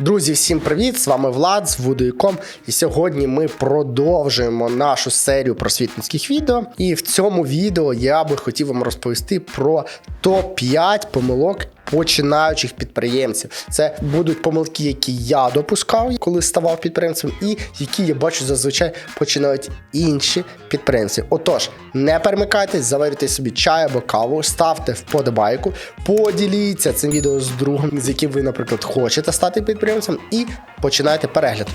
Друзі, всім привіт! З вами Влад з Voodoo.com і сьогодні ми продовжуємо нашу серію просвітницьких відео. І в цьому відео я би хотів вам розповісти про топ-5 помилок починаючих підприємців. Це будуть помилки, які я допускав, коли ставав підприємцем, і які я бачу зазвичай починають інші підприємці. Отож, не перемикайтесь, заварюйте собі чай або каву, ставте вподобайку, поділіться цим відео з другом, з яким ви, наприклад, хочете стати підприємцем, і починайте перегляд.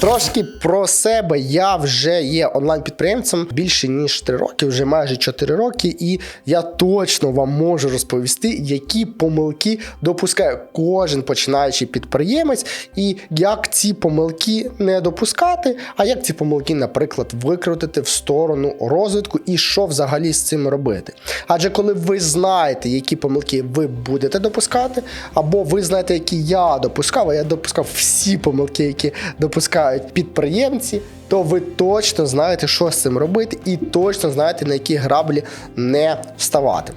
Трошки про себе я вже є онлайн-підприємцем більше ніж 3 роки, вже майже 4 роки, і я точно вам можу розповісти, які помилки допускає кожен починаючий підприємець, і як ці помилки не допускати, а як ці помилки, наприклад, викрутити в сторону розвитку і що взагалі з цим робити. Адже коли ви знаєте, які помилки ви будете допускати, або ви знаєте, які я допускав, а я допускав всі помилки, які допускають підприємці, то ви точно знаєте, що з цим робити, і точно знаєте, на які граблі не вставати.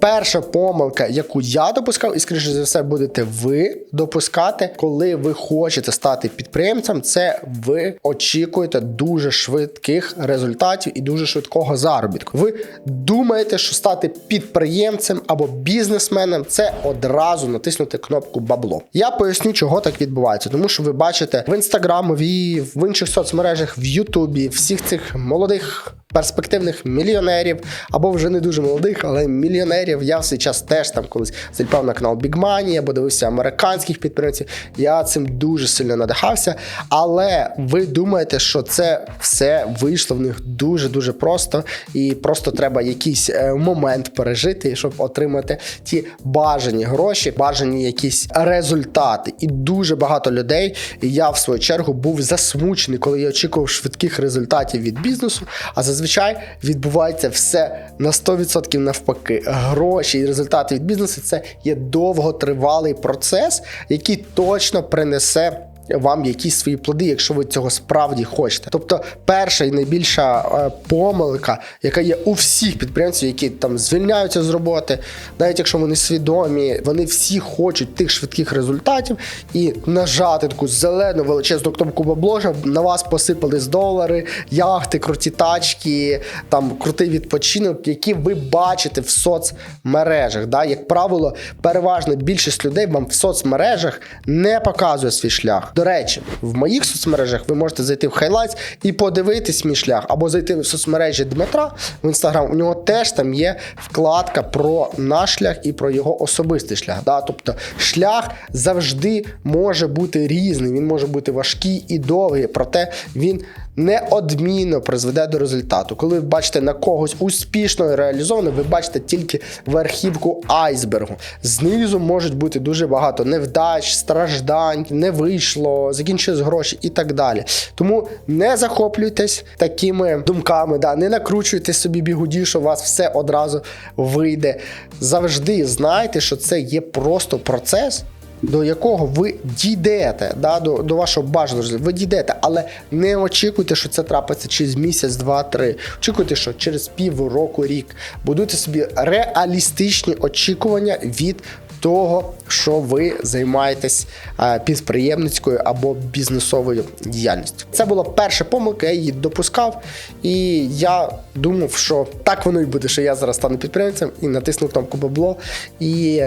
Перша помилка, яку я допускав, і скоріше за все будете ви допускати, коли ви хочете стати підприємцем, це ви очікуєте дуже швидких результатів і дуже швидкого заробітку. Ви думаєте, що стати підприємцем або бізнесменом це одразу натиснути кнопку бабло. Я поясню, чого так відбувається, тому що ви бачите в інстаграмові, в інших соцмережах, в Ютубі всіх цих молодих перспективних мільйонерів, або вже не дуже молодих, але мільйонерів. Я в свій час теж там колись заліпав на канал Big Money, або дивився американських підприємців. Я цим дуже сильно надихався. Але ви думаєте, що це все вийшло в них дуже дуже просто, і просто треба якийсь е, момент пережити, щоб отримати ті бажані гроші, бажані якісь результати. І дуже багато людей. І я в свою чергу був засмучений, коли я очікував швидких результатів від бізнесу. А зазвичай відбувається все на 100% навпаки. Гроші і результати від бізнесу це є довготривалий процес, який точно принесе. Вам якісь свої плоди, якщо ви цього справді хочете. Тобто, перша і найбільша е, помилка, яка є у всіх підприємців, які там звільняються з роботи, навіть якщо вони свідомі, вони всі хочуть тих швидких результатів і нажати таку зелену величезну кнопку бабло, щоб на вас посипались долари, яхти, круті тачки, там крутий відпочинок, які ви бачите в соцмережах. Да? Як правило, переважно більшість людей вам в соцмережах не показує свій шлях. До речі, в моїх соцмережах ви можете зайти в Highlights і подивитись мій шлях, або зайти в соцмережі Дмитра в інстаграм. У нього теж там є вкладка про наш шлях і про його особистий шлях. Да? Тобто шлях завжди може бути різним, він може бути важкий і довгий, проте він неодмінно призведе до результату. Коли ви бачите на когось успішно реалізовано, ви бачите тільки верхівку айсбергу. Знизу можуть бути дуже багато невдач, страждань, не вийшло, закінчились гроші і так далі. Тому не захоплюйтесь такими думками, да, не накручуйте собі бігуді, що у вас все одразу вийде. Завжди знайте, що це є просто процес до якого ви дійдете, да, до, до вашого бажаного результату. Ви дійдете, але не очікуйте, що це трапиться через місяць, два, три. Очікуйте, що через півроку, рік будуйте собі реалістичні очікування від. Того, що ви займаєтесь е, підприємницькою або бізнесовою діяльністю, це була перша помилка, я її допускав, і я думав, що так воно і буде, що я зараз стану підприємцем і натисну кнопку бабло і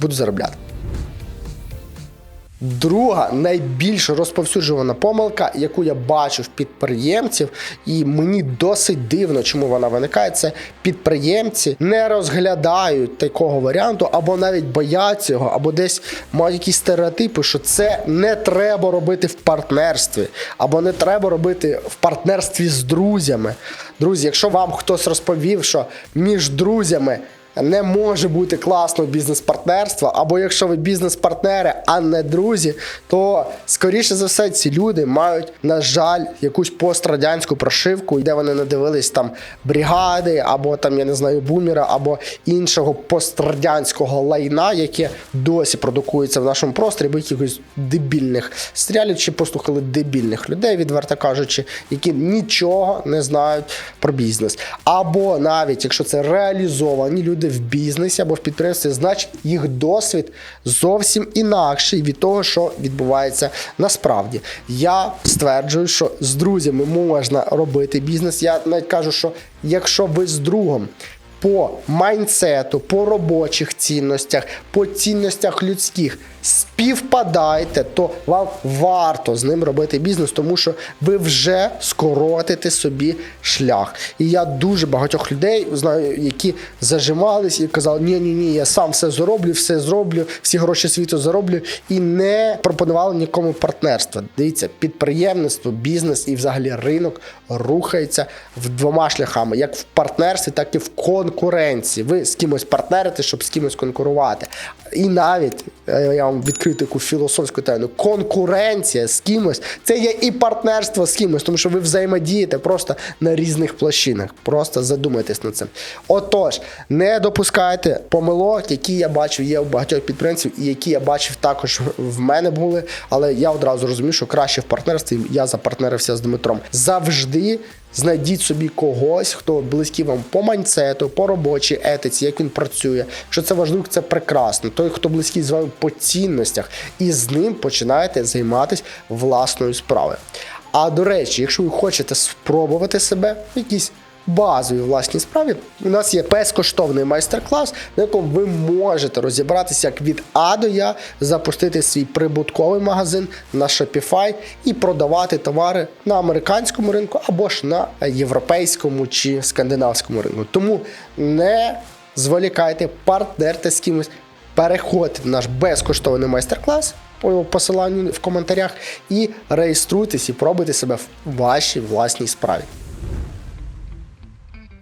буду заробляти. Друга найбільш розповсюджувана помилка, яку я бачу в підприємців, і мені досить дивно, чому вона виникає. Це підприємці не розглядають такого варіанту, або навіть бояться його, або десь мають якісь стереотипи, що це не треба робити в партнерстві, або не треба робити в партнерстві з друзями. Друзі, якщо вам хтось розповів, що між друзями не може бути класного бізнес-партнерства, або якщо ви бізнес-партнери, а не друзі, то скоріше за все ці люди мають, на жаль, якусь пострадянську прошивку, де вони надивились там бригади, або там, я не знаю, бумера, або іншого пострадянського лайна, яке досі продукується в нашому просторі, або якихось дебільних стрілів, чи послухали дебільних людей, відверто кажучи, які нічого не знають про бізнес. Або навіть якщо це реалізовані люди в бізнесі або в підприємстві, значить їх досвід зовсім інакший від того, що відбувається насправді. Я стверджую, що з друзями можна робити бізнес. Я навіть кажу, що якщо ви з другом по майнсету, по робочих цінностях, по цінностях людських співпадаєте, то вам варто з ним робити бізнес, тому що ви вже скоротите собі шлях. І я дуже багатьох людей знаю, які зажимались і казали: ні, ні, ні, я сам все зроблю, все зроблю, всі гроші світу зароблю, і не пропонували нікому партнерства. Дивіться, підприємництво, бізнес і взагалі ринок рухається в двома шляхами: як в партнерстві, так і в конкуренції. Ви з кимось партнерите, щоб з кимось конкурувати. І навіть е, я вам відкрию таку філософську тайну. Конкуренція з кимось це є і партнерство з кимось, тому що ви взаємодієте просто на різних площинах. Просто задумайтесь над цим. Отож, не допускайте помилок, які я бачу є у багатьох підприємців, і які я бачив також в мене були. Але я одразу розумію, що краще в партнерстві я запартнерився з Дмитром. Завжди Знайдіть собі когось, хто близький вам по майнсету, по робочій етиці, як він працює. Якщо це важливо, це прекрасно. Той, хто близький з вами по цінностях, і з ним починаєте займатися власною справою. А до речі, якщо ви хочете спробувати себе в якійсь базовій власній справі, у нас є безкоштовний майстер-клас, на якому ви можете розібратися, як від А до Я запустити свій прибутковий магазин на Shopify і продавати товари на американському ринку або ж на європейському чи скандинавському ринку. Тому не зволікайте, партнерте з кимось, переходьте в наш безкоштовний майстер-клас. По посиланню в коментарях і реєструйтесь і пробуйте себе в вашій власній справі.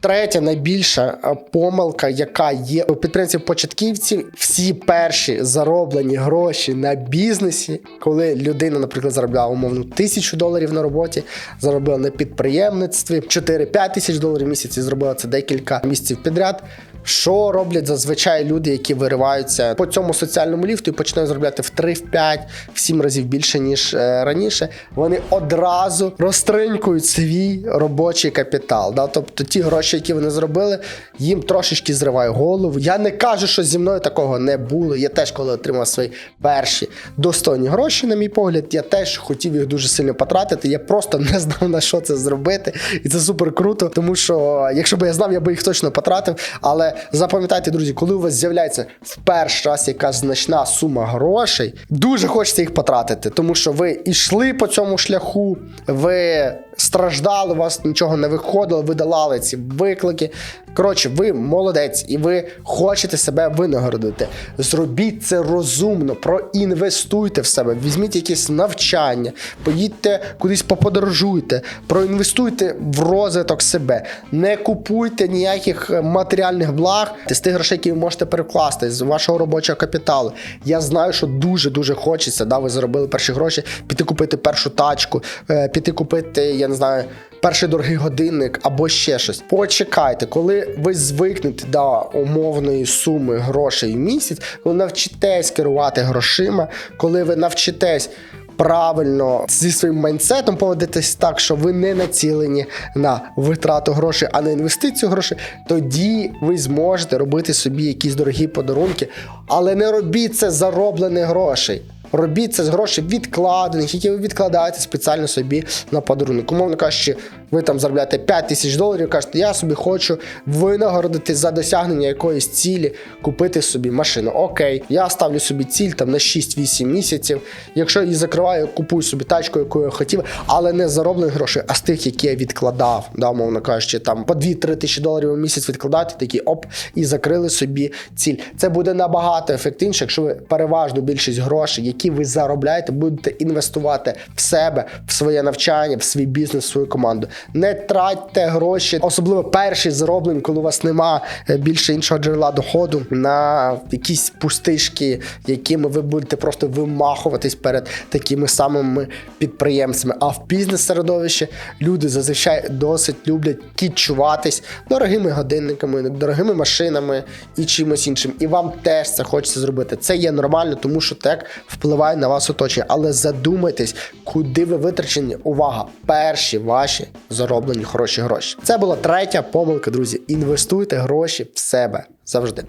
Третя найбільша е, помилка, яка є у підприємців початківців, всі перші зароблені гроші на бізнесі, коли людина, наприклад, заробляла умовно тисячу доларів на роботі, заробила на підприємництві 4-5 тисяч доларів в місяць і зробила це декілька місяців підряд. Що роблять зазвичай люди, які вириваються по цьому соціальному ліфту і починають заробляти в 3, в 5, в 7 разів більше, ніж е, раніше, вони одразу розтринькують свій робочий капітал. Да? Тобто ті гроші, які вони зробили, їм трошечки зриває голову. Я не кажу, що зі мною такого не було. Я теж, коли отримав свої перші достойні гроші, на мій погляд, я теж хотів їх дуже сильно потратити. Я просто не знав на що це зробити, і це супер круто, тому що якщо б я знав, я би їх точно потратив. Але запам'ятайте, друзі, коли у вас з'являється в перший раз якась значна сума грошей, дуже хочеться їх потратити, тому що ви йшли по цьому шляху, ви страждали, у вас нічого не виходило, ви долали ці виклики. Коротше, ви молодець, і ви хочете себе винагородити. Зробіть це розумно, проінвестуйте в себе, візьміть якесь навчання, поїдьте кудись поподорожуйте, проінвестуйте в розвиток себе, не купуйте ніяких е, матеріальних благ з тих грошей, які ви можете перекласти з вашого робочого капіталу. Я знаю, що дуже дуже хочеться. Да, ви заробили перші гроші, піти купити першу тачку, е, піти купити, я не знаю. Перший дорогий годинник або ще щось. Почекайте, коли ви звикнете до умовної суми грошей в місяць, коли навчитесь керувати грошима, коли ви навчитесь правильно зі своїм майнсетом поводитись так, що ви не націлені на витрату грошей, а на інвестицію грошей, тоді ви зможете робити собі якісь дорогі подарунки, але не робіть це зароблених грошей. Робіть це з грошей відкладених, які ви відкладаєте спеціально собі на подарунок. Умовно кажучи, ви там заробляєте 5 тисяч доларів, кажете, я собі хочу винагородити за досягнення якоїсь цілі, купити собі машину. Окей, я ставлю собі ціль там на 6-8 місяців. Якщо її закриваю, купую собі тачку, яку я хотів, але не з зароблених грошей, а з тих, які я відкладав. Да, умовно кажучи, там по 2-3 тисячі доларів у місяць відкладати, такі оп, і закрили собі ціль. Це буде набагато ефективніше, якщо ви переважну більшість грошей, які ви заробляєте, будете інвестувати в себе, в своє навчання, в свій бізнес, в свою команду. Не тратьте гроші, особливо перші зароблені, коли у вас нема е, більше іншого джерела доходу на якісь пустишки, якими ви будете просто вимахуватись перед такими самими підприємцями. А в бізнес-середовищі люди зазвичай досить люблять кічуватись дорогими годинниками, дорогими машинами і чимось іншим. І вам теж це хочеться зробити. Це є нормально, тому що так впливає на вас оточення. Але задумайтесь, куди ви витрачені. Увага! Перші ваші зароблені хороші гроші. Це була третя помилка, друзі. Інвестуйте гроші в себе завжди.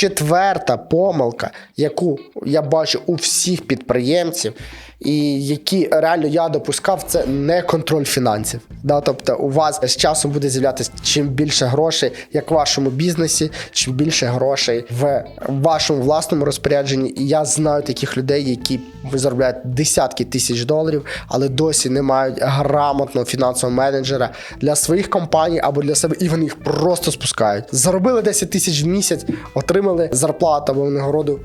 Четверта помилка, яку я бачу у всіх підприємців, і які реально я допускав, це не контроль фінансів. Да? Тобто, у вас з часом буде з'являтися чим більше грошей, як в вашому бізнесі, чим більше грошей в вашому власному розпорядженні. І я знаю таких людей, які заробляють десятки тисяч доларів, але досі не мають грамотного фінансового менеджера для своїх компаній або для себе, і вони їх просто спускають. Заробили 10 тисяч в місяць, отримали зарплату або нагороду.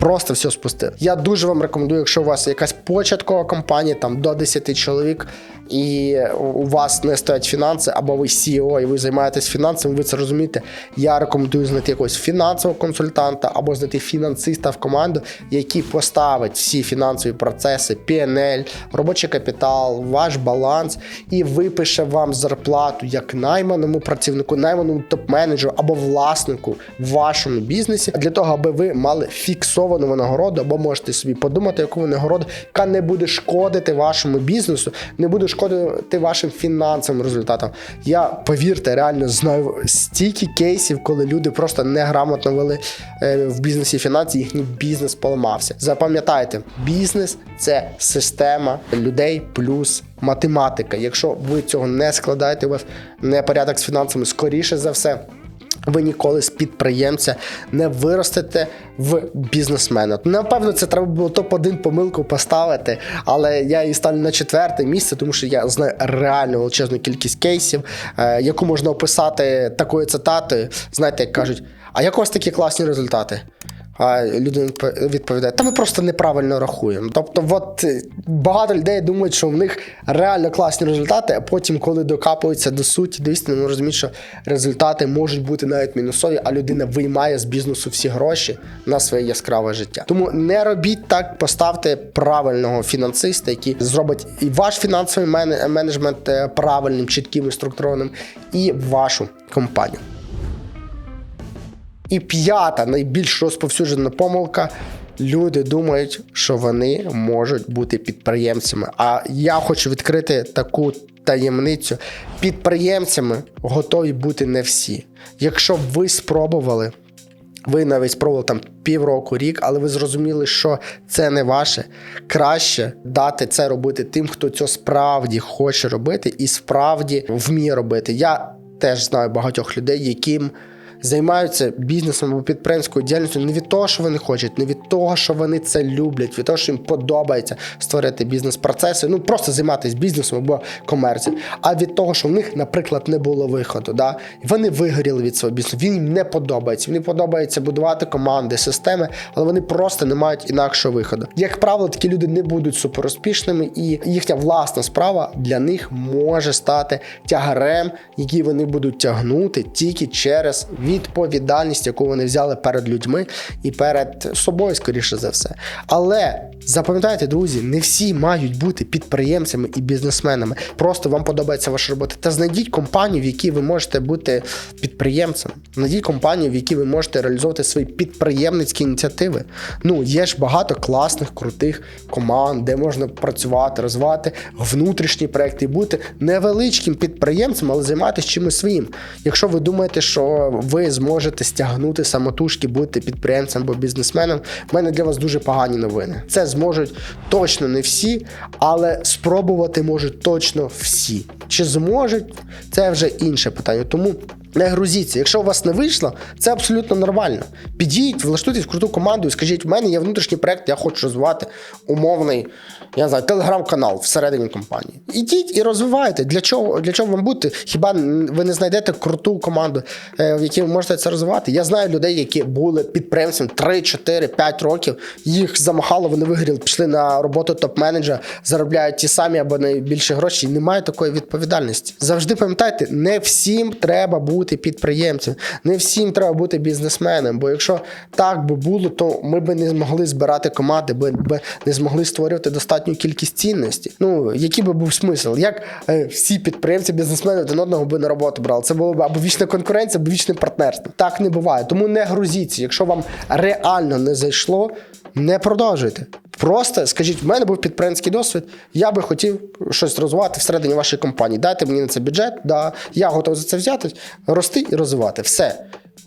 Просто все спустили. Я дуже вам рекомендую, якщо у вас якась початкова компанія, там до 10 чоловік, і у вас не стоять фінанси, або ви CEO, і ви займаєтесь фінансами, ви це розумієте. Я рекомендую знайти якогось фінансового консультанта або знайти фінансиста в команду, який поставить всі фінансові процеси, PNL, робочий капітал, ваш баланс, і випише вам зарплату як найманому працівнику, найманому топ-менеджеру або власнику в вашому бізнесі для того, аби ви мали фіксовану винагороду, або можете собі подумати, яку винагороду, яка не буде шкодити вашому бізнесу, не буде шкодити вашим фінансовим результатам. Я повірте, реально знаю стільки кейсів, коли люди просто неграмотно вели е, в бізнесі фінанси, їхній бізнес поламався. Запам'ятайте, бізнес це система людей плюс математика. Якщо ви цього не складаєте, у вас не порядок з фінансами, скоріше за все. Ви ніколи з підприємця не виростете в бізнесмена. Напевно, це треба було топ-1 помилку поставити, але я її ставлю на четверте місце, тому що я знаю реально величезну кількість кейсів, е, яку можна описати такою цитатою. Знаєте, як кажуть, а як у вас такі класні результати? А людина відповідає: та ми просто неправильно рахуємо. Тобто, от е, багато людей думають, що в них реально класні результати, а потім, коли докапуються до суті, до істини, вони розуміють, що результати можуть бути навіть мінусові, а людина виймає з бізнесу всі гроші на своє яскраве життя. Тому не робіть так, поставте правильного фінансиста, який зробить і ваш фінансовий мен- менеджмент е, правильним, чітким і структурованим, і вашу компанію. І п'ята найбільш розповсюджена помилка. Люди думають, що вони можуть бути підприємцями. А я хочу відкрити таку таємницю. Підприємцями готові бути не всі. Якщо ви спробували, ви навіть спробували там півроку, рік, але ви зрозуміли, що це не ваше. Краще дати це робити тим, хто це справді хоче робити і справді вміє робити. Я теж знаю багатьох людей, яким займаються бізнесом або підприємською діяльністю не від того, що вони хочуть, не від того, що вони це люблять, від того, що їм подобається створити бізнес-процеси, ну просто займатися бізнесом або комерцією, а від того, що в них, наприклад, не було виходу. Да? Вони вигоріли від свого бізнесу. Він їм не подобається. Мені подобається будувати команди, системи, але вони просто не мають інакшого виходу. Як правило, такі люди не будуть суперуспішними, і їхня власна справа для них може стати тягарем, який вони будуть тягнути тільки через відповідальність, яку вони взяли перед людьми і перед собою, скоріше за все. Але запам'ятайте, друзі, не всі мають бути підприємцями і бізнесменами. Просто вам подобається ваша робота. Та знайдіть компанію, в якій ви можете бути підприємцем. Знайдіть компанію, в якій ви можете реалізовувати свої підприємницькі ініціативи. Ну, є ж багато класних, крутих команд, де можна працювати, розвивати внутрішні проекти і бути невеличким підприємцем, але займатися чимось своїм. Якщо ви думаєте, що ви зможете стягнути самотужки, бути підприємцем або бізнесменом, в мене для вас дуже погані новини. Це зможуть точно не всі, але спробувати можуть точно всі. Чи зможуть, це вже інше питання. Тому. Не грузіться. Якщо у вас не вийшло, це абсолютно нормально. Підіть, влаштуйтесь в круту команду і скажіть, в мене є внутрішній проект, я хочу розвивати умовний, я не знаю, телеграм-канал всередині компанії. Ідіть і розвивайте. Для чого, для чого вам бути? Хіба ви не знайдете круту команду, е, в якій ви можете це розвивати? Я знаю людей, які були підприємцями 3, 4, 5 років. Їх замахало, вони вигоріли, пішли на роботу топ-менеджера, заробляють ті самі або найбільше гроші. І немає такої відповідальності. Завжди пам'ятайте, не всім треба бути підприємцем, не всім треба бути бізнесменом. Бо якщо так би було, то ми би не змогли збирати команди, би, би не змогли створювати достатню кількість цінності. Ну який би був смисл? Як е, всі підприємці, бізнесмени один одного би на роботу брали? Це було б або вічна конкуренція, або вічне партнерство. Так не буває. Тому не грузіться. Якщо вам реально не зайшло, не продовжуйте. Просто скажіть, в мене був підприємський досвід, я би хотів щось розвивати всередині вашої компанії. Дайте мені на це бюджет, да, я готовий за це взяти, рости і розвивати. Все.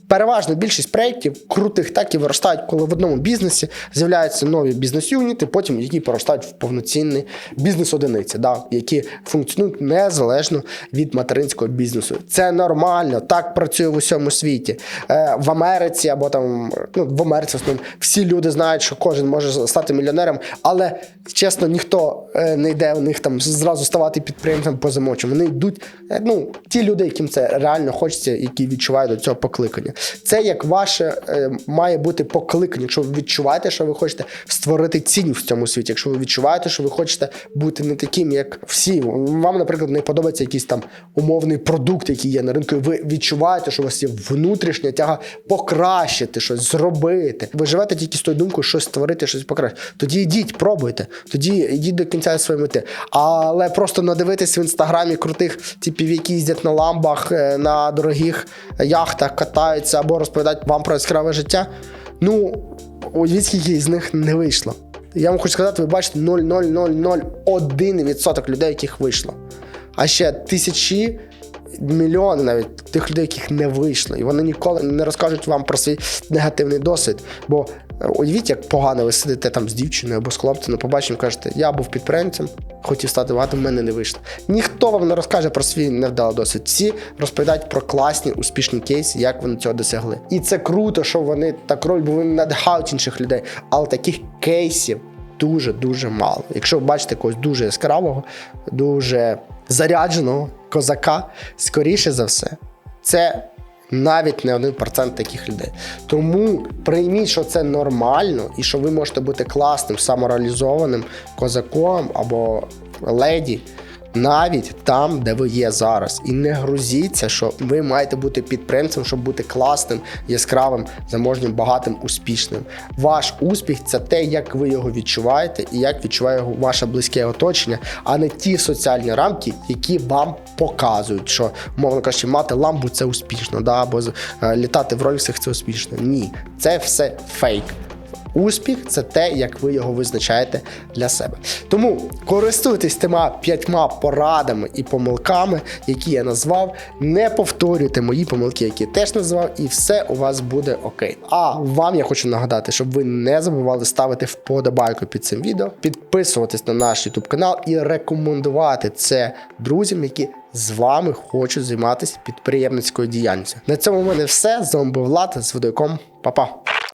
Переважно більшість проєктів крутих так і виростають, коли в одному бізнесі з'являються нові бізнес-юніти, потім які поростають в повноцінні бізнес-одиниці, да, які функціонують незалежно від материнського бізнесу. Це нормально, так працює в усьому світі. Е, в Америці або там ну, в Америці в основному всі люди знають, що кожен може стати мільйонером, але чесно, ніхто е, не йде у них там зразу ставати підприємцем по замочу. Вони йдуть, е, ну, ті люди, яким це реально хочеться, які відчувають до цього покликання. Це як ваше е, має бути покликання. Якщо ви відчуваєте, що ви хочете створити цінність в цьому світі, якщо ви відчуваєте, що ви хочете бути не таким, як всі. Вам, наприклад, не подобається якийсь там умовний продукт, який є на ринку, і ви відчуваєте, що у вас є внутрішня тяга покращити щось, зробити. Ви живете тільки з тою думкою, щось створити, щось покращити. Тоді йдіть, пробуйте, тоді йдіть до кінця своєї мети. Але просто надивитись в інстаграмі крутих типів, які їздять на ламбах, е, на дорогих яхтах, катаються або розповідають вам про яскраве життя. Ну, уявіть, скільки з них не вийшло. Я вам хочу сказати, ви бачите 0,0001% людей, яких вийшло. А ще тисячі, мільйони навіть тих людей, яких не вийшло. І вони ніколи не розкажуть вам про свій негативний досвід. Бо уявіть, як погано ви сидите там з дівчиною або з хлопцем на побаченні, кажете, я був підприємцем, хотів стати багатим, в мене не вийшло. Ніхто вам не розкаже про свій невдалий досвід. Всі розповідають про класні, успішні кейси, як вони цього досягли. І це круто, що вони так роблять, бо вони надихають інших людей. Але таких кейсів дуже-дуже мало. Якщо ви бачите когось дуже яскравого, дуже зарядженого козака, скоріше за все, це навіть не 1% таких людей. Тому прийміть, що це нормально, і що ви можете бути класним, самореалізованим козаком або леді. Навіть там, де ви є зараз, і не грузіться, що ви маєте бути підприємцем, щоб бути класним, яскравим, заможнім, багатим, успішним. Ваш успіх це те, як ви його відчуваєте, і як відчуває його ваше близьке оточення, а не ті соціальні рамки, які вам показують, що мовно кажучи, мати ламбу це успішно, да, або е, літати в роліксах це успішно. Ні, це все фейк. Успіх це те, як ви його визначаєте для себе. Тому користуйтесь тима п'ятьма порадами і помилками, які я назвав. Не повторюйте мої помилки, які я теж назвав, і все у вас буде окей. А вам я хочу нагадати, щоб ви не забували ставити вподобайку під цим відео, підписуватись на наш YouTube канал і рекомендувати це друзям, які з вами хочуть займатися підприємницькою діяльністю. На цьому в мене все. З вами був Влад з Водойком. Па-па!